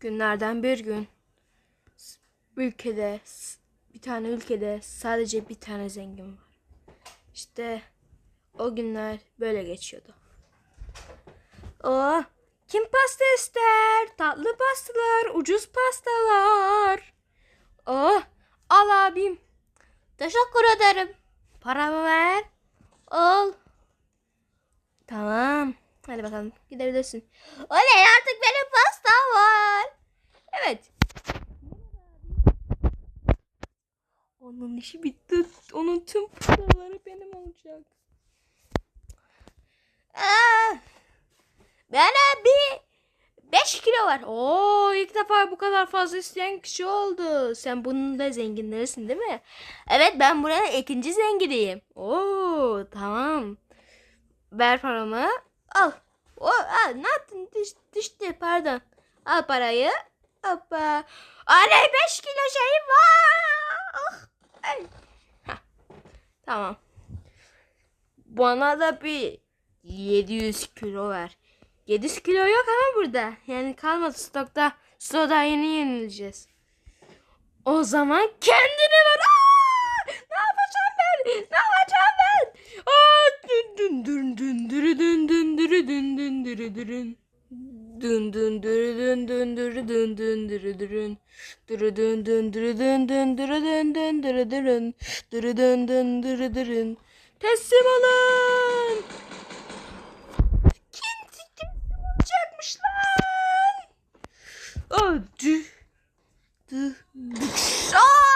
Günlerden bir gün ülkede bir tane ülkede sadece bir tane zengin var. İşte o günler böyle geçiyordu. O kim pasta ister? Tatlı pastalar, ucuz pastalar. Oh, al abim. Teşekkür ederim. Paramı ver. Al. Tamam. Hadi bakalım gidebilirsin. Oley artık benim pastam var. Evet. Onun işi bitti. Onun tüm pastaları benim olacak. Aa, bana bir 5 kilo var. Oo ilk defa bu kadar fazla isteyen kişi oldu. Sen bunun da zenginlerisin değil mi? Evet ben burada ikinci zenginiyim. Oo tamam. Ver paramı. Al. O, al ne yaptın? Düş, düştü pardon. Al parayı. Hoppa. Anne 5 kilo şeyim var. Ah, ay. Tamam. Bana da bir 700 kilo ver. 700 kilo yok ama burada. Yani kalmadı stokta. Stokta yeni yenileceğiz. O zaman kendini ver. Aa! Ne yapacağım ben? Ne yapacağım ben? Aa, dün dün dün dün dürü dün dün dürü dün dün dürü dürün. Dün dün dürü dün dün dürü dün dün dürü dürün. Dürü dün dün dürü dün dün dürü dün dün dürü dürün. Dürü dün dün dürü dürün. Teslim olun. Kim teslim olacakmış lan? Aa, dü. Dü. Aa!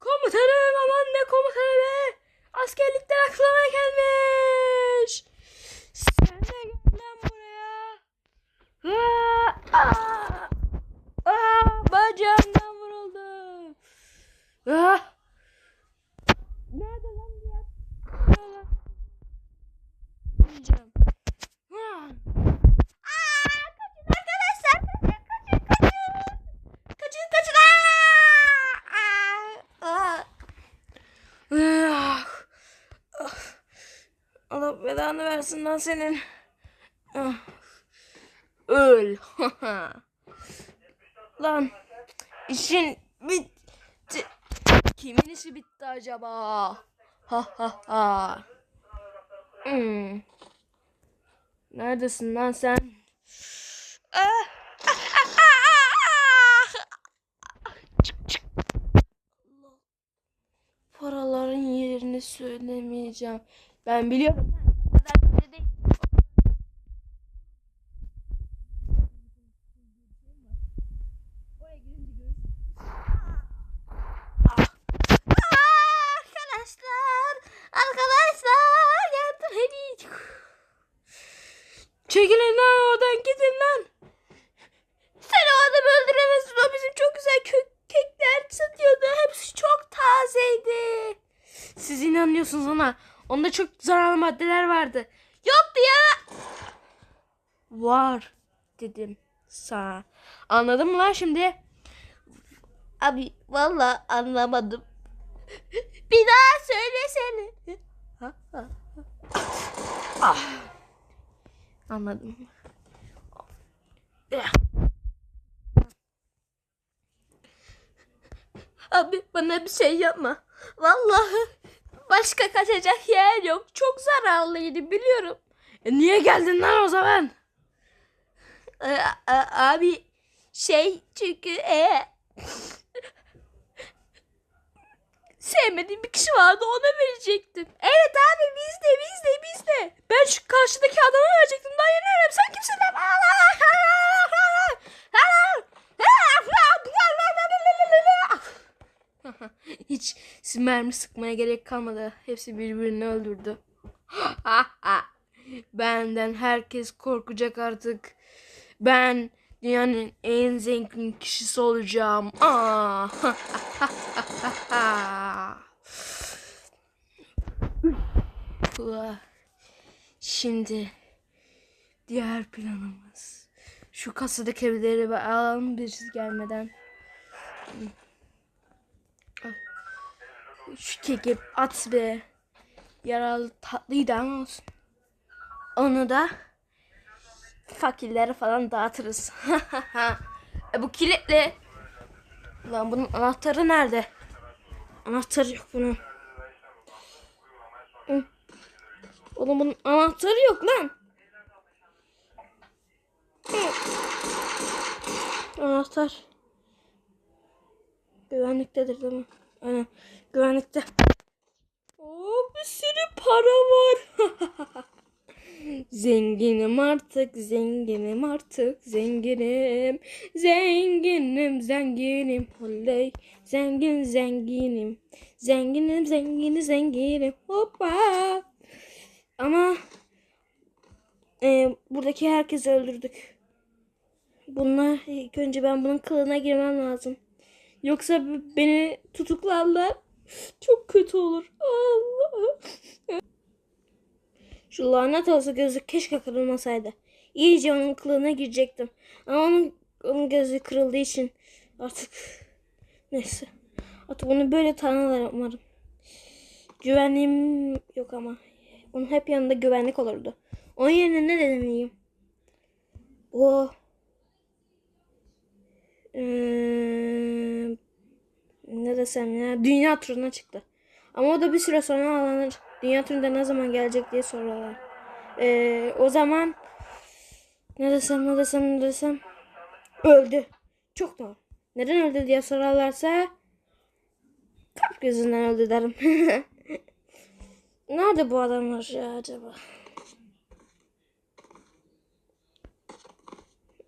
Komutanım aman ne komutanı be. Askerlikten aklıma gelmiş. Sen de gel lan buraya. Aa, aa, aa, bacağımdan vuruldu. Ah. Nerede lan diğer? Nerede? Yiyeceğim. Ah. Aa, kaçın arkadaşlar. Kaçın kaçın kaçın. Kaçın kaçın. Aa! Aa! Ah! Ah! Allah lan senin. Ah! Öl. lan işin bitti. Kimin işi bitti acaba? Ha ha ha. Hmm. Neredesin lan sen? Paraların yerini söylemeyeceğim. Ben biliyorum. O kadar kötü değil. Oraya girince görürsün. Ah. Aa, Arkadaşlar, arkadaşlar yardım edin. Çekilin lan oradan gidin lan. Sen o adamı öldüremezsin. O bizim çok güzel kök kekler satıyordu. Hepsi çok tazeydi. Siz inanıyorsunuz ona. Onda çok zararlı maddeler vardı. Yoktu ya. Var dedim sana. Anladın mı lan şimdi? Abi valla anlamadım. Bir daha söylesene. Ah. Anladım. Abi bana bir şey yapma. Vallahi başka kaçacak yer yok. Çok zararlıydı biliyorum. E niye geldin lan o zaman? E, a- abi şey çünkü e, sevmediğim bir kişi vardı ona verecektim. Evet abi biz de biz de biz de. Ben şu karşıdaki adama verecektim. Daha yeni öğrendim. Sen kimsin lan? Hiç mermi sıkmaya gerek kalmadı. Hepsi birbirini öldürdü. Benden herkes korkacak artık. Ben dünyanın en zengin kişisi olacağım. Aa. Uah. Şimdi diğer planımız. Şu kasadaki evleri alalım birisi gelmeden. Şu keki at be. Yaralı tatlıydı ama olsun. Onu da fakirlere falan dağıtırız. e bu kilitli. Lan bunun anahtarı nerede? Anahtarı yok bunun. Oğlum bunun anahtarı yok lan. Anahtar. Güvenliktedir değil mi? Aynen. Güvenlikte. Oo, bir sürü para var. zenginim artık, zenginim artık, zenginim. Zenginim, zenginim. Oley. Zengin, zenginim. Zenginim, zenginim, zenginim. Hoppa. Ama e, buradaki herkesi öldürdük. Bunlar ilk önce ben bunun kılığına girmem lazım. Yoksa beni tutuklarlar. Çok kötü olur. Allah. Şu lanet olsa gözü keşke kırılmasaydı. İyice onun kılığına girecektim. Ama onun, onun gözü kırıldığı için artık neyse. Artık onu böyle tanırlar umarım. Güvenliğim yok ama. Onun hep yanında güvenlik olurdu. Onun yerine ne demeliyim? O Ee, ne desem ya dünya turuna çıktı. Ama o da bir süre sonra alınır. Dünya turunda ne zaman gelecek diye soruyorlar. Ee, o zaman ne desem ne desem ne desem öldü. Çok doğru. Neden öldü diye sorarlarsa kalp gözünden öldü derim. Nerede bu adamlar ya acaba?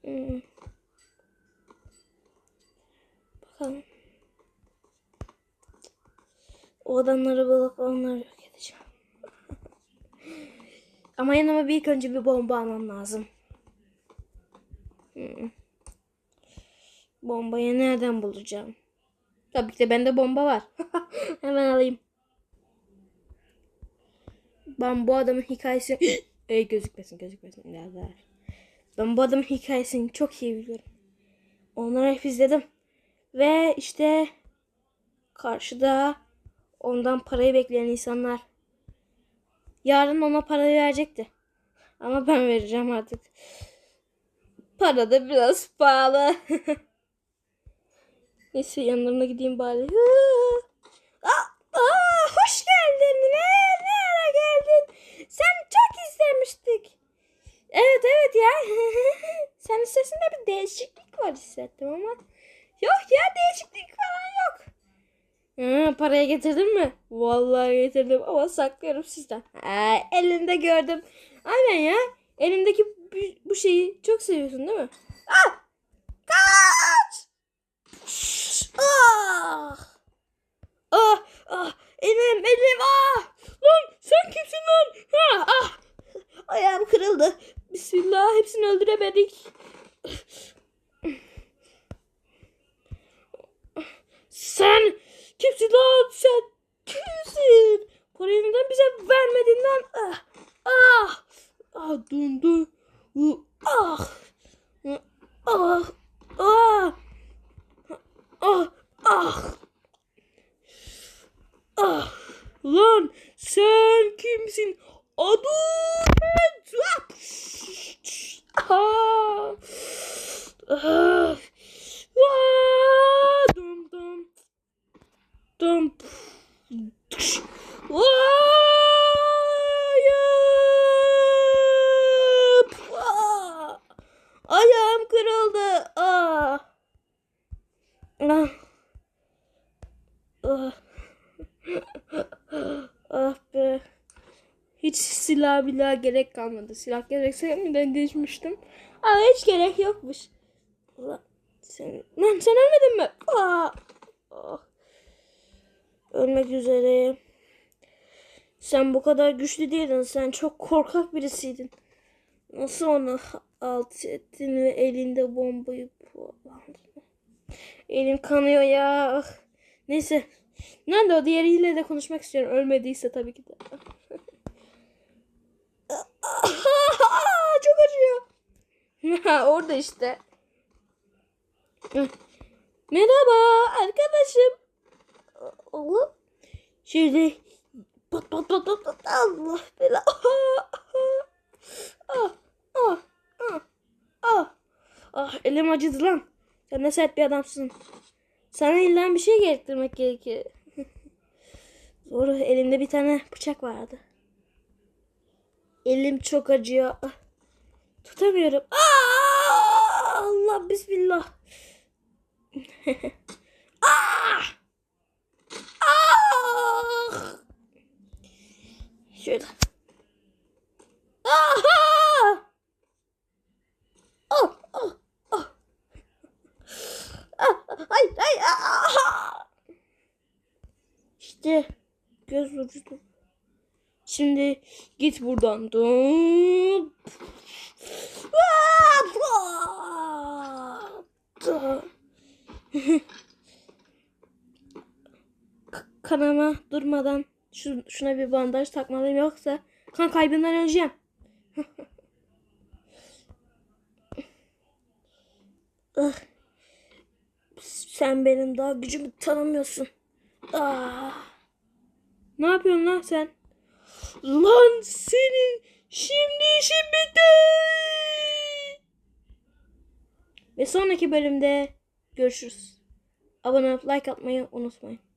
Hmm. Bakalım. O adamları bulup onları yok. Ama yanıma bir ilk önce bir bomba almam lazım. Hmm. Bombayı nereden bulacağım? Tabii ki de bende bomba var. Hemen alayım. Ben bu adamın hikayesi... Ey gözükmesin gözükmesin. Birader. Ben bu adamın hikayesini çok iyi biliyorum. Onları hep izledim. Ve işte karşıda ondan parayı bekleyen insanlar. Yarın ona parayı verecekti. Ama ben vereceğim artık. Para da biraz pahalı. Neyse yanlarına gideyim bari. Aa, aa, hoş geldin. Ne, ne ara geldin? Sen çok istemiştik. Evet evet ya. Senin sesinde bir değişiklik var hissettim ama. Yok ya değişiklik falan yok. Ha, parayı getirdin mi? Vallahi getirdim ama saklıyorum sizden. Ha, elinde gördüm. Aynen ya. Elindeki bu, bu şeyi çok seviyorsun değil mi? Ah! Kaç! Ah! Ah! Ah! Elim elim ah! Lan sen kimsin lan? Ha, ah! Ayağım kırıldı. Bismillah hepsini öldüremedik. Sen kimsin lan? Sen kimsin? Parayı neden bize vermedin lan? Ah! Ah! Ah! Dondu. Uh, Ah! Ah! Ah! Ah! Ah! Ah! Lan sen kimsin? Adulet! Ah! Ah! Ah! Dum dum. Hayır! Ah! Ayağım kırıldı. Ah! Ah! Ah! ah be. Hiç silah gerek kalmadı. Silah gerekse neden değişmiştim. Ama hiç gerek yokmuş. Sen, lan sen ölmedin mi? Aa! Ah. Ölmek üzereyim. Sen bu kadar güçlü değildin. Sen çok korkak birisiydin. Nasıl onu alt ettin ve elinde bombayı? Elim kanıyor ya. Neyse. Nerede o diğeriyle de konuşmak istiyorum. Ölmediyse tabii ki de. Çok acıyor. Orada işte. Merhaba arkadaşım. Allah. Şöyle pat pat pat pat pat Allah bela. Ah ah ah Ah elim acıdı lan. Sen ne sert bir adamsın. Sana illa bir şey gerektirmek gerekir. Doğru elimde bir tane bıçak vardı. Elim çok acıyor. Ah, Tutamıyorum. Aa! Allah bismillah. ah! Ah! Şöyle. Aha! Ah, ay, ay, ah! İşte göz ucu. Şimdi git buradan. Kanama durmadan şu, şuna bir bandaj takmalıyım yoksa kan kaybından öleceğim. Ah. Sen benim daha gücümü tanımıyorsun. Ah. Ne yapıyorsun lan sen? Lan senin şimdi işin bitti. Ve sonraki bölümde görüşürüz. Abone olup like atmayı unutmayın.